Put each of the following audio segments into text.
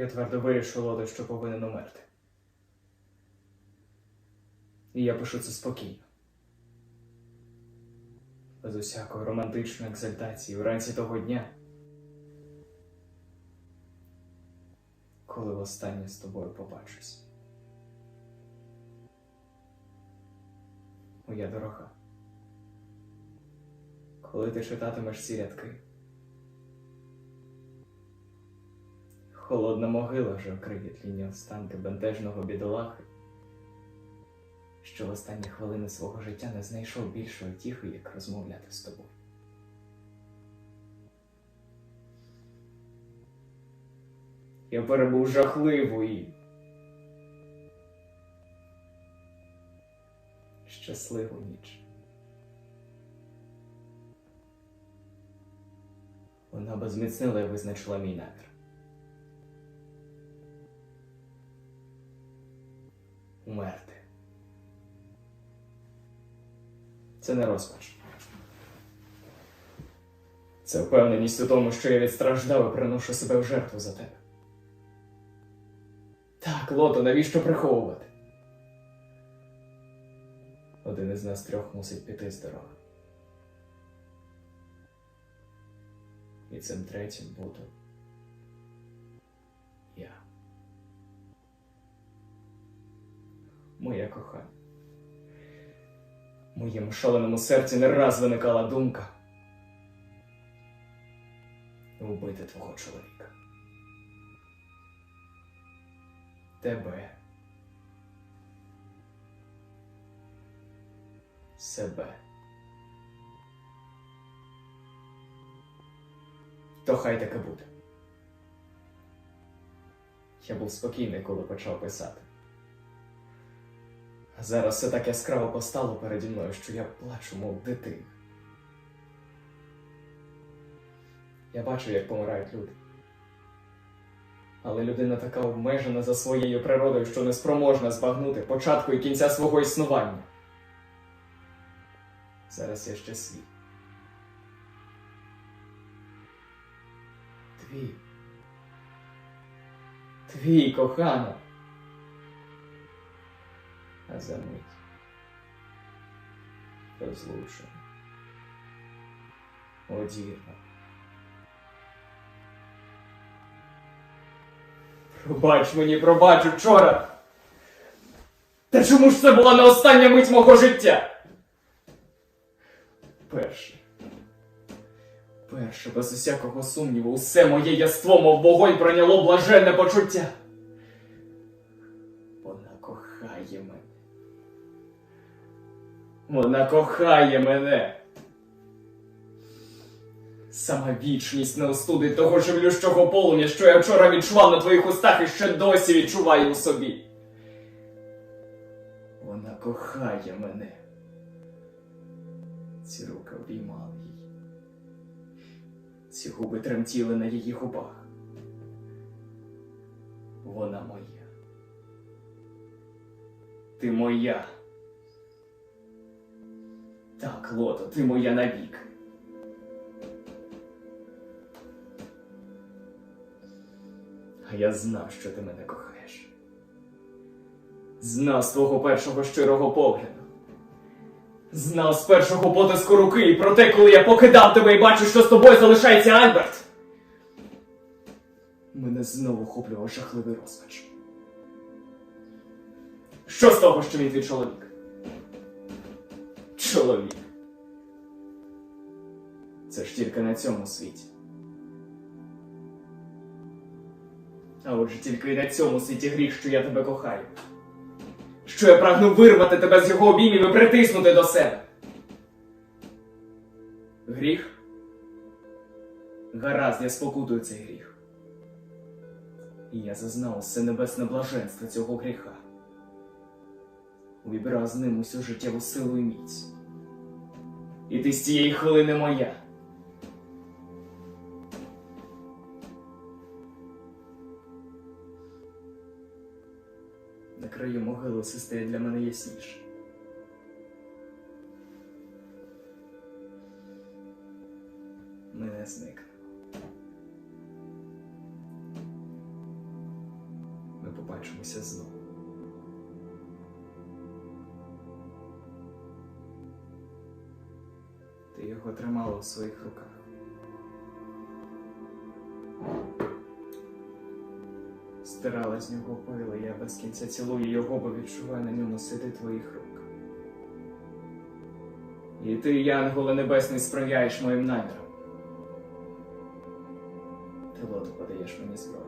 Я твердо вирішив, Лодо, що повинен умерти. І я пишу це спокійно. Без усякої романтичної екзальтації вранці того дня. Коли востаннє з тобою побачусь. Моя дорога. Коли ти читатимеш ці рядки, холодна могила вже вкриє тлінні останки бентежного бідолахи, що в останні хвилини свого життя не знайшов більшої тіхи, як розмовляти з тобою. Я перебув жахливу і щасливу ніч. Вона безміцнила і визначила мій намір. Умерти. Це не розпач. Це впевненість у тому, що я відстраждав і приношу себе в жертву за тебе. Так, Лото, навіщо приховувати? Один із нас трьох мусить піти з дороги. І цим третім буду я. Моє кохання. В моєму шаленому серці не раз виникала думка вбити твого чоловіка. Тебе. Себе. То хай таке буде. Я був спокійний, коли почав писати. Зараз все так яскраво постало переді мною, що я плачу, мов дитина. Я бачу, як помирають люди. Але людина така обмежена за своєю природою, що не спроможна збагнути початку і кінця свого існування. Зараз я ще свій. Твій. Твій кохана. А за мить. Розлучено. Одірно. Пробач мені, пробач вчора. Та чому ж це була не остання мить мого життя? Перше. Перше, без усякого сумніву, усе моє яство, мов вогонь пройняло блаженне почуття. Вона кохає мене. Сама вічність не остудить того живлющого полум'я, що я вчора відчував на твоїх устах і ще досі відчуваю у собі. Вона кохає мене. Ці руки обіймали її. Ці губи тремтіли на її губах. Вона моя. Ти моя. Так, Лото, ти моя навік. А я знав, що ти мене кохаєш. Знав з твого першого щирого погляду. Знав з першого потиску руки і про те, коли я покидав тебе і бачу, що з тобою залишається Альберт. Мене знову охоплював жахливий розпач. Що з того, що він твій чоловік? Чоловік. Це ж тільки на цьому світі. А отже тільки і на цьому світі гріх, що я тебе кохаю. Що я прагну вирвати тебе з його обіймів і притиснути до себе. Гріх? Гаразд, я спокутую цей гріх. І я зазнав усе небесне блаженство цього гріха. Увібрав з ним усю життєву силу і міць. І ти з цієї хвилини моя. На краю могили все стає для мене ясніше. Ми не зникнемо. побачимося знову. Його тримала у своїх руках. Стирала з нього пили, я без кінця цілую його, бо відчуваю на ньому сліди твоїх рук. І ти, Янголе Небесний, сприяєш моїм намірам. Ти лоту подаєш мені зброю.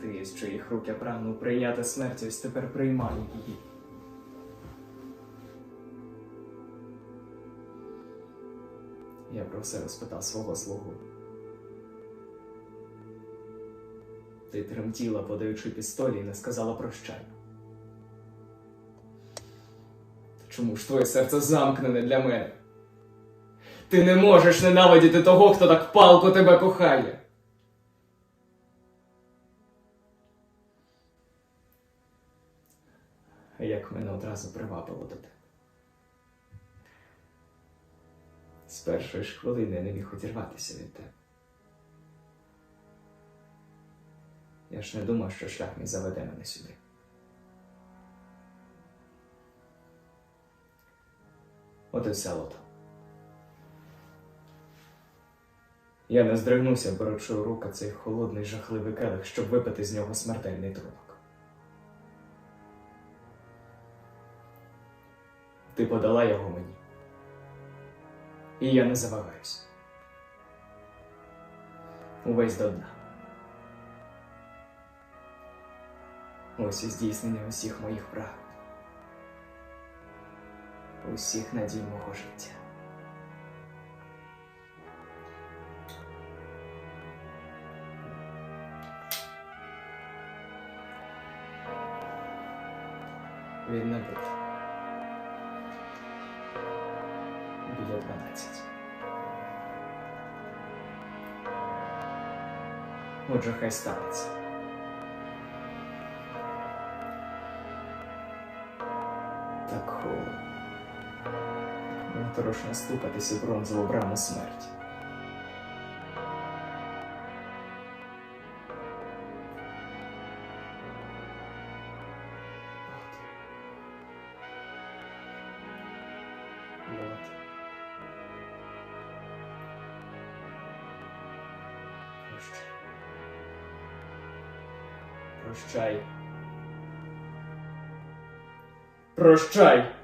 Ти, з чиїх рук я прагну прийняти смерть, ось тепер приймаю її. Про все розпитав свого слугу. Ти тремтіла, подаючи пістолі, і не сказала прощай. Чому ж твоє серце замкнене для мене? Ти не можеш ненавидіти того, хто так палко тебе кохає. Як мене одразу привабило до тебе. Першої ж хвилини не міг одірватися від тебе. Я ж не думав, що шлях мій заведе мене сюди. От і все лото. Я не здригнувся, беручи у руки цей холодний жахливий келих, щоб випити з нього смертельний трунок. Ти подала його мені і я не завагаюсь. Увесь до дна. Ось і здійснення усіх моїх прагнень, усіх надій мого життя. Він набитий. 12. Отже, хай станеться. Так холодно. Моторошно стукатись у бронзову браму смерті. Прощай. Прощай. Прощай.